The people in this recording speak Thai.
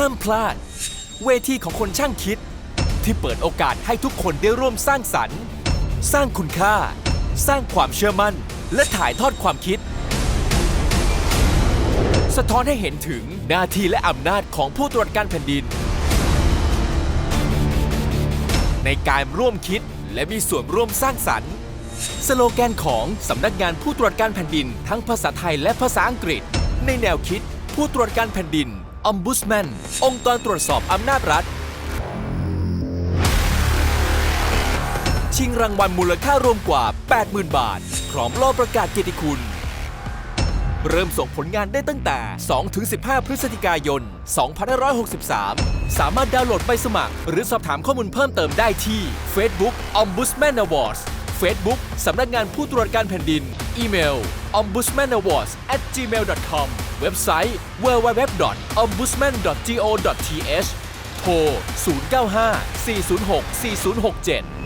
ห้ามพลาด เวทีของคนช่างคิด ที่เปิดโอกาสให้ทุกคนได้ร่วมสร้างสรรค์ สร้างคุณค่า สร้างความเชื่อมั่น และถ่ายทอดความคิด สะท้อนให้เห็นถึงหน้าที่และอำนาจของผู้ตรวจการแผ่นดิน ในการร่วมคิดและมีส่วนร่วมสร้างสรรค์ สโลแกนของสำนักงานผู้ตรวจการแผ่นดิน ทั้งภาษาไทยและภาษาอังกฤษ ในแนวคิดผู้ตรวจการแผ่นดิน Ombudsman องค์กรตรวจสอบอำนาจรัฐ ชิงรางวัลมูลค่ารวมกว่า 80,000 บาท พร้อมล่อประกาศเกียรติคุณ เริ่มส่งผลงานได้ตั้งแต่ 2-15 พฤศจิกายน 2563 สามารถดาวน์โหลดใบสมัคร หรือสอบถามข้อมูลเพิ่มเติมได้ที่ Facebook Ombudsman Awards Facebook สำนักงานผู้ตรวจการแผ่นดิน อีเมล ombudsmanawards at gmail.com เว็บไซต์ www.ombudsman.go.th โทร 095 406 4067